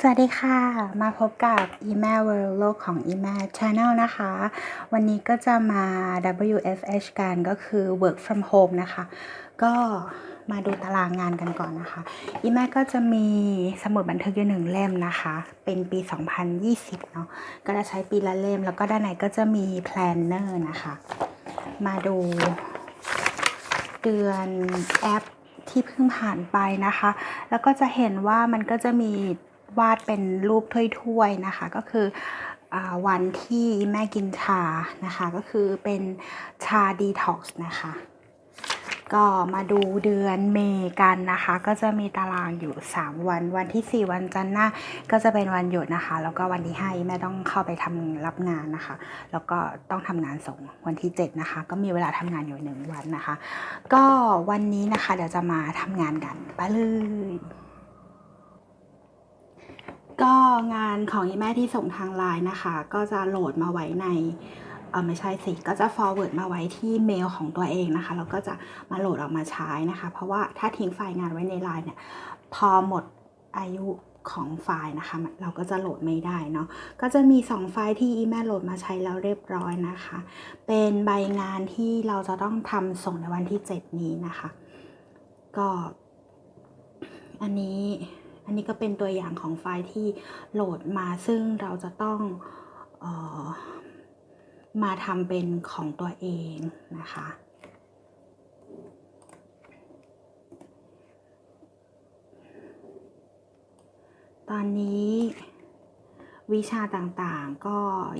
สวัสดีค่ะ มาพบกับ email world โลกของ email channel นะคะ วันนี้ก็จะมา WFH กันก็คือ work from home นะคะ ก็มาดูตารางงานกันก่อนนะคะ email ก็จะมีสมุดบันทึกอยู่หนึ่งเล่มนะคะ เป็นปี 2020 เนาะก็จะใช้ปีละเล่ม แล้วก็ด้านในก็จะมี planner นะคะ มาดูเดือนแอปที่เพิ่งผ่านไปนะคะ แล้วก็จะเห็นว่ามันก็จะมี วาดเป็นรูปถ้วยๆนะคะ ก็คืออวันที่แม่กินชานะคะ ก็คือเป็นชาดีท็อกซ์นะคะ ก็มาดูเดือนเมกันนะคะ ก็จะมีตารางอยู่ 3 วัน วันที่ 4 วันจันทร์หน้าก็จะเป็นวันหยุดนะคะ แล้วก็วันที่5แม่ต้องเข้าไปทำรับงานนะคะ แล้วก็ต้องทำงานส่งวันที่ 7 นะคะ ก็มีเวลาทำงานอยู่หนึ่งวันนะคะ ก็วันนี้นะคะเดี๋ยวจะมาทำงานกันไปเลย ก็งานของอีแม่ที่ส่งทางไลน์นะคะ ก็จะโหลดมาไว้ในเออไม่ใช่สิ ก็จะ forward มาไว้ที่เมลของตัวเองนะคะ แล้วก็จะมาโหลดออกมาใช้นะคะ เพราะว่าถ้าทิ้งไฟล์งานไว้ในไลน์เนี่ย พอหมดอายุของไฟล์นะคะ เราก็จะโหลดไม่ได้เนาะ ก็จะมี 2 ไฟล์ที่อีแม่โหลดมาใช้แล้วเรียบร้อยนะคะ เป็นใบงานที่เราจะต้องทำส่งในวันที่ 7 นี้นะคะ ก็อันนี้ อันนี้ก็เป็นตัวอย่างของไฟล์ที่โหลดมาซึ่งเราจะต้องออมาทำเป็นของตัวเองนะคะตอนนี้วิชาต่างๆก็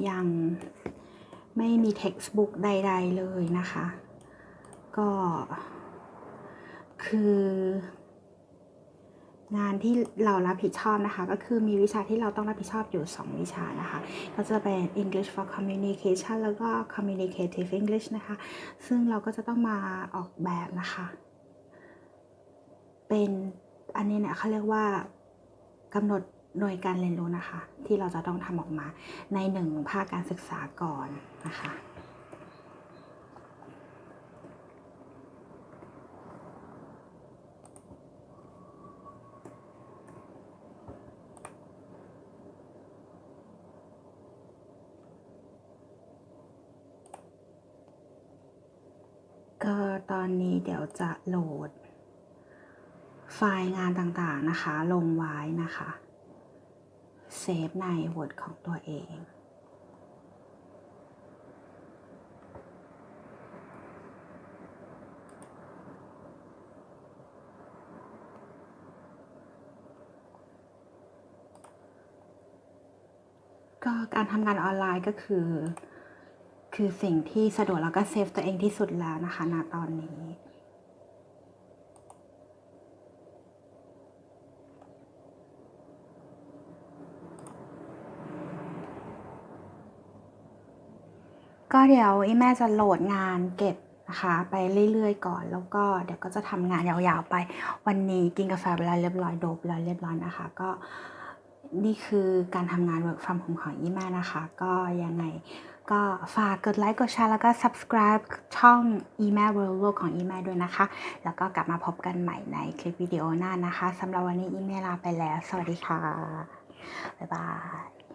ยังไม่มี textbook ใด ๆ เลยนะคะ ก็คือ งานที่เรารับผิดชอบนะคะ ก็คือมีวิชาที่เราต้องรับผิดชอบอยู่ 2 วิชานะคะ ก็จะเป็น English for Communication แล้วก็ Communicative English นะคะ ซึ่งเราก็จะต้องมาออกแบบนะคะ เป็นอันนี้เนี่ยเขาเรียกว่ากำหนดหน่วยการเรียนรู้นะคะ ที่เราจะต้องทำออกมาในหนึ่งภาคการศึกษาก่อนนะคะ ก็ตอนนี้เดี๋ยวจะโหลด ไฟล์งานต่างๆนะคะ ลงไว้นะคะ เซฟใน Word ของตัวเองก็การทำงานออนไลน์ก็คือ คือสิ่งที่สะดวกแล้วก็เซฟตัวเองที่สุดแล้วนะคะณตอนนี้ก็เดี๋ยวอีแม่จะโหลดงานเก็บนะคะไปเรื่อยๆก่อน แล้วก็เดี๋ยวก็จะทำงานยาวๆไป วันนี้กินกาแฟเวลาเรียบร้อยโดบเวลาเรียบร้อยนะคะ ก็นี่คือการทำงาน work from home ของอีแม่นะคะ ก็ยังไง ก็ฝากกดไลค์ กดแชร์แล้วก็ subscribe ช่อง email world โลกของ email ด้วยนะคะ แล้วก็กลับมาพบกันใหม่ในคลิปวิดีโอหน้านะคะสำหรับวันนี้อีเมลลาไปแล้ว สวัสดีค่ะ บ๊ายบาย